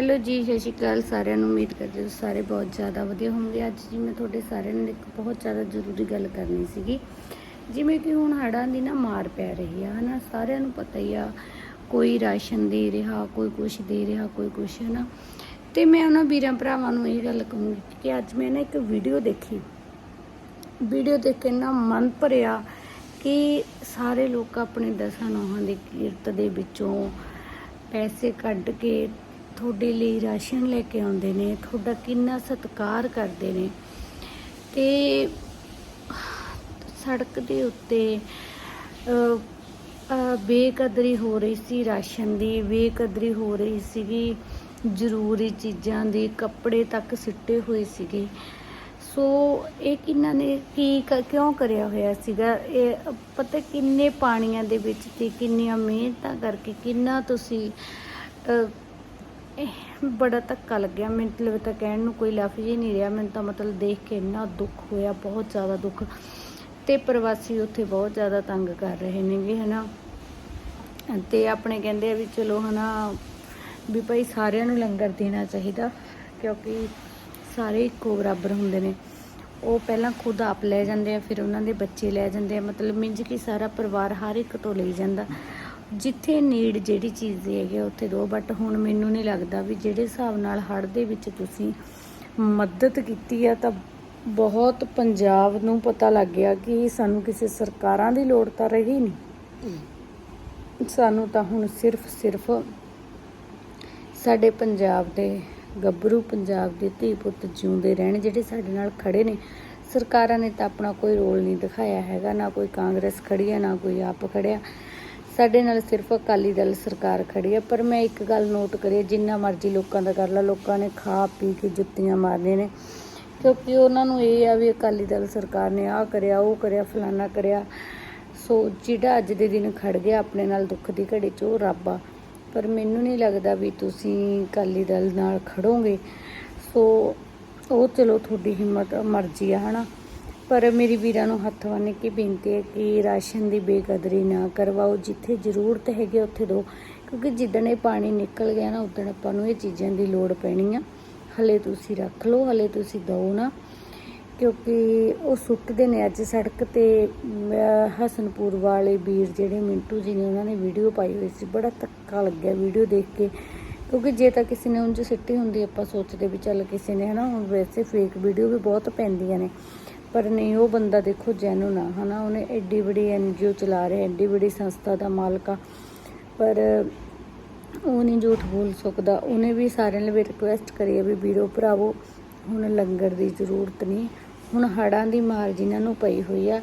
Hello ਜੀ, ਸਤਿ ਸ਼੍ਰੀ ਅਕਾਲ ਸਾਰਿਆਂ ਨੂੰ। ਉਮੀਦ ਕਰਦੇ ਹਾਂ ਸਾਰੇ ਬਹੁਤ ਜ਼ਿਆਦਾ ਵਧੀਆ ਹੋਣਗੇ ਅੱਜ ਜੀ ਮੈਂ ਤੁਹਾਡੇ ਸਾਰਿਆਂ ਨਾਲ ਇੱਕ ਬਹੁਤ ਜ਼ਿਆਦਾ ਜ਼ਰੂਰੀ ਗੱਲ ਕਰਨੀ ਸੀਗੀ। ਜਿਵੇਂ ਕਿ ਹੁਣ ਹੜ੍ਹਾਂ ਦੀ ਨਾ ਮਾਰ ਪੈ ਰਹੀ ਆ, ਹਨਾ? ਸਾਰਿਆਂ ਨੂੰ ਪਤਾ ਹੀ ਆ, ਕੋਈ ਰਾਸ਼ਨ ਦੇ ਰਿਹਾ, ਕੋਈ ਕੁਛ ਦੇ ਰਿਹਾ, ਕੋਈ ਕੁਛ, ਹਨਾ? ਤੇ ਮੈਂ ਉਹਨਾਂ ਵੀਰਾਂ ਭਰਾਵਾਂ ਨੂੰ ਇਹ ਗੱਲ ਕਹੂੰਗੀ ਕਿ ਅੱਜ ਮੈਂ ਨਾ ਇੱਕ ਵੀਡੀਓ ਦੇਖੀ। ਵੀਡੀਓ ਦੇਖ ਕੇ ਨਾ ਮਨ ਭਰਿਆ ਕਿ ਸਾਰੇ ਲੋਕ ਆਪਣੇ ਦਸਾਂ ਨੌਹਾਂ ਦੀ ਕੀਰਤ ਦੇ ਵਿੱਚੋਂ ਪੈਸੇ ਕੱਢ ਕੇ ਤੁਹਾਡੇ ਲਈ ਰਾਸ਼ਨ ਲੈ ਕੇ ਆਉਂਦੇ ਨੇ, ਤੁਹਾਡਾ ਕਿੰਨਾ ਸਤਿਕਾਰ ਕਰਦੇ ਨੇ। ਤੇ ਸੜਕ ਦੇ ਉੱਤੇ ਬੇਕਦਰੀ ਹੋ ਰਹੀ ਸੀ ਰਾਸ਼ਨ ਦੀ, ਬੇਕਦਰੀ ਹੋ ਰਹੀ ਸੀਗੀ ਜ਼ਰੂਰੀ ਚੀਜ਼ਾਂ ਦੀ ਕੱਪੜੇ ਤੱਕ ਸਿੱਟੇ ਹੋਏ ਸੀਗੇ। ਸੋ ਇਹ ਕਿੰਨਾਂ ਨੇ ਕੀ ਕ- ਕਿਉਂ ਕਰਿਆ ਹੋਇਆ ਸੀਗਾ? ਇਹ ਪਤਾ ਕਿੰਨੇ ਪਾਣੀਆਂ ਦੇ ਵਿੱਚ ਤੇ ਕਿੰਨੀਆਂ ਮਿਹਨਤਾਂ ਕਰਕੇ ਕਿੰਨਾ ਤੁਸੀਂ ਇਹ ਬੜਾ ਧੱਕਾ ਲੱਗਿਆ। ਮੈਨੂੰ ਤਾਂ ਕਹਿਣ ਨੂੰ ਕੋਈ ਲਫ਼ਜ਼ ਹੀ ਨਹੀਂ ਰਿਹਾ। ਮੈਨੂੰ ਤਾਂ ਮਤਲਬ ਦੇਖ ਕੇ ਇੰਨਾ ਦੁੱਖ ਹੋਇਆ, ਬਹੁਤ ਜ਼ਿਆਦਾ ਦੁੱਖ। ਤੇ ਪ੍ਰਵਾਸੀ ਉੱਥੇ ਬਹੁਤ ਜ਼ਿਆਦਾ ਤੰਗ ਕਰ ਰਹੇ ਨੇਗੇ, ਹਨਾ? ਤੇ ਆਪਣੇ ਕਹਿੰਦੇ ਆ ਵੀ ਚਲੋ, ਹਨਾ, ਵੀ ਭਾਈ ਸਾਰਿਆਂ ਨੂੰ ਲੰਗਰ ਦੇਣਾ ਚਾਹੀਦਾ, ਕਿਉਂਕਿ ਸਾਰੇ ਇੱਕੋ ਬਰਾਬਰ ਹੁੰਦੇ ਨੇ। ਉਹ ਪਹਿਲਾਂ ਖੁਦ ਆਪ ਲੈ ਜਾਂਦੇ ਆ, ਫਿਰ ਉਹਨਾਂ ਦੇ ਬੱਚੇ ਲੈ ਜਾਂਦੇ ਆ। ਮਤਲਬ ਮਿੰਜ ਕਿ ਸਾਰਾ ਪਰਿਵਾਰ ਹਰ ਇੱਕ ਤੋਂ ਲਈ ਜਾਂਦਾ। ਜਿੱਥੇ ਨੀਡ ਜਿਹੜੀ ਚੀਜ਼ ਦੀ ਹੈਗੀ ਆ, ਉੱਥੇ ਦੋ। ਬਟ ਹੁਣ ਮੈਨੂੰ ਨਹੀਂ ਲੱਗਦਾ ਵੀ ਜਿਹੜੇ ਹਿਸਾਬ ਨਾਲ ਹੜ੍ਹ ਦੇ ਵਿੱਚ ਤੁਸੀਂ ਮਦਦ ਕੀਤੀ ਆ ਤਾਂ ਬਹੁਤ ਪੰਜਾਬ ਨੂੰ ਪਤਾ ਲੱਗ ਗਿਆ ਕਿ ਸਾਨੂੰ ਕਿਸੇ ਸਰਕਾਰਾਂ ਦੀ ਲੋੜ ਤਾਂ ਰਹੀ ਨਹੀਂ। ਸਾਨੂੰ ਤਾਂ ਹੁਣ ਸਿਰਫ ਸਿਰਫ ਸਾਡੇ ਪੰਜਾਬ ਦੇ ਗੱਭਰੂ ਪੰਜਾਬ ਦੇ ਧੀ ਪੁੱਤ ਜਿਉਂਦੇ ਰਹਿਣ ਜਿਹੜੇ ਸਾਡੇ ਨਾਲ ਖੜੇ ਨੇ। ਸਰਕਾਰਾਂ ਨੇ ਤਾਂ ਆਪਣਾ ਕੋਈ ਰੋਲ ਨਹੀਂ ਦਿਖਾਇਆ ਹੈਗਾ ਨਾ ਕੋਈ ਕਾਂਗਰਸ ਖੜੀ ਹੈ ਨਾ ਕੋਈ ਆਪ ਖੜਿਆ ਸਾਡੇ ਨਾਲ ਸਿਰਫ ਅਕਾਲੀ ਦਲ ਸਰਕਾਰ ਖੜੀ ਹੈ, ਪਰ ਮੈਂ ਇੱਕ ਗੱਲ ਨੋਟ ਕਰੀ ਜਿੰਨਾ ਮਰਜ਼ੀ ਲੋਕਾਂ ਦਾ ਕਰ ਲਾ, ਲੋਕਾਂ ਨੇ ਖਾ ਪੀ ਕੇ ਜੁੱਤੀਆਂ ਮਾਰਨੇ ਨੇ। ਕਿਉਂਕਿ ਉਹਨਾਂ ਨੂੰ ਇਹ ਆ ਵੀ ਅਕਾਲੀ ਦਲ ਸਰਕਾਰ ਨੇ ਆਹ ਕਰਿਆ, ਉਹ ਕਰਿਆ, ਫਲਾਨਾ ਕਰਿਆ। ਸੋ ਜਿਹੜਾ ਅੱਜ ਦੇ ਦਿਨ ਖੜ ਗਿਆ, ਆਪਣੇ ਨਾਲ ਦੁੱਖ ਦੀ ਘੜੀ 'ਚ ਉਹ ਰੱਬ ਆ। ਪਰ ਮੈਨੂੰ ਨਹੀਂ ਲੱਗਦਾ ਵੀ ਤੁਸੀਂ ਅਕਾਲੀ ਦਲ ਨਾਲ ਖੜੋਗੇ। ਸੋ ਉਹ ਚਲੋ ਤੁਹਾਡੀ ਹਿੰਮਤ, ਮਰਜ਼ੀ ਆ, ਹਨਾ? ਪਰ ਮੇਰੀ ਵੀਰਾਂ ਨੂੰ ਹੱਥ ਬੰਨ੍ਹ ਕੇ ਬੇਨਤੀ ਹੈ ਕਿ ਰਾਸ਼ਨ ਦੀ ਬੇਕਦਰੀ ਨਾ ਕਰਵਾਓ, ਜਿੱਥੇ ਜ਼ਰੂਰਤ ਹੈਗੀ ਉੱਥੇ ਦਿਓ ਕਿਉਂਕਿ ਜਿੱਦਣ ਇਹ ਪਾਣੀ ਨਿਕਲ ਗਿਆ ਨਾ ਉਦੋਂ ਆਪਾਂ ਨੂੰ ਇਹ ਚੀਜ਼ਾਂ ਦੀ ਲੋੜ ਪੈਣੀ ਆ। ਹਲੇ ਤੁਸੀਂ ਰੱਖ ਲਓ, ਹਲੇ ਤੁਸੀਂ ਦਿਓ ਨਾ। ਕਿਉਂਕਿ ਉਹ ਸੁੱਟਦੇ ਨੇ ਅੱਜ ਸੜਕ ਤੇ ਹਸਨਪੁਰ ਵਾਲੇ ਵੀਰ ਜਿਹੜੇ ਮਿੰਟੂ ਜੀ ਨੇ, ਉਹਨਾਂ ਨੇ ਵੀਡੀਓ ਪਾਈ ਹੋਈ ਸੀ। ਬੜਾ ਧੱਕਾ ਲੱਗਿਆ ਵੀਡੀਓ ਦੇਖ ਕੇ। ਕਿਉਂਕਿ ਜੇ ਤਾਂ ਕਿਸੇ ਨੇ ਉਂਝ ਸਿੱਟੀ ਹੁੰਦੀ, ਆਪਾਂ ਸੋਚਦੇ ਵੀ ਚੱਲ ਕਿਸੇ ਨੇ, ਹਨਾ, ਹੁਣ ਵੈਸੇ ਫੇਕ ਵੀਡੀਓ ਵੀ ਬਹੁਤ ਪੈਂਦੀਆਂ ਨੇ। ਪਰ ਨਹੀਂ, ਉਹ ਬੰਦਾ ਦੇਖੋ ਜੈਨੂਨ ਆ, ਹਨਾ? ਉਹਨੇ ਐਡੀ ਬੜੀ ਐਨਜੀਓ ਚਲਾ ਰਿਹਾ, ਐਡੀ ਵੱਡੀ ਸੰਸਥਾ ਦਾ ਮਾਲਕ ਆ। ਪਰ ਉਹ ਨਹੀਂ ਝੂਠ ਬੋਲ ਸਕਦਾ। ਉਹਨੇ ਵੀ ਸਾਰਿਆਂ ਲਈ ਰਿਕੁਐਸਟ ਕਰੀ ਹੈ ਵੀ ਵੀਰੋ, ਭਰਾਵੋ, ਹੁਣ ਲੰਗਰ ਦੀ ਜ਼ਰੂਰਤ ਨਹੀਂ। ਹੁਣ ਹੜਾਂ ਦੀ ਮਾਰ ਜਿਨ੍ਹਾਂ ਨੂੰ ਪਈ ਹੋਈ ਆ,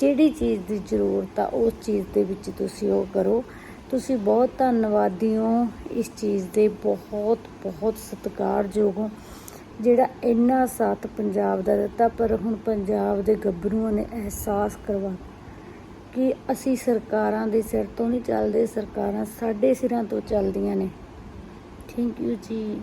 ਜਿਹੜੀ ਚੀਜ਼ ਦੀ ਜ਼ਰੂਰਤ ਆ, ਉਸ ਚੀਜ਼ ਦੇ ਵਿੱਚ ਤੁਸੀਂ ਉਹ ਕਰੋ। ਤੁਸੀਂ ਬਹੁਤ ਧੰਨਵਾਦੀ ਹੋ ਇਸ ਚੀਜ਼ ਦੇ ਬਹੁਤ ਬਹੁਤ ਸਤਿਕਾਰਯੋਗ ਹੋ। ਜਿਹੜਾ ਇੰਨਾ ਸਾਥ ਪੰਜਾਬ ਦਾ ਦਿੱਤਾ, ਪਰ ਹੁਣ ਪੰਜਾਬ ਦੇ ਗੱਭਰੂਆਂ ਨੇ ਅਹਿਸਾਸ ਕਰਵਾ ਕਿ ਅਸੀਂ ਸਰਕਾਰਾਂ ਦੇ ਸਿਰ ਤੋਂ ਨਹੀਂ ਚੱਲਦੇ, ਸਰਕਾਰਾਂ ਸਾਡੇ ਸਿਰਾਂ ਤੋਂ ਚੱਲਦੀਆਂ ਨੇ। ਥੈਂਕ ਯੂ ਜੀ।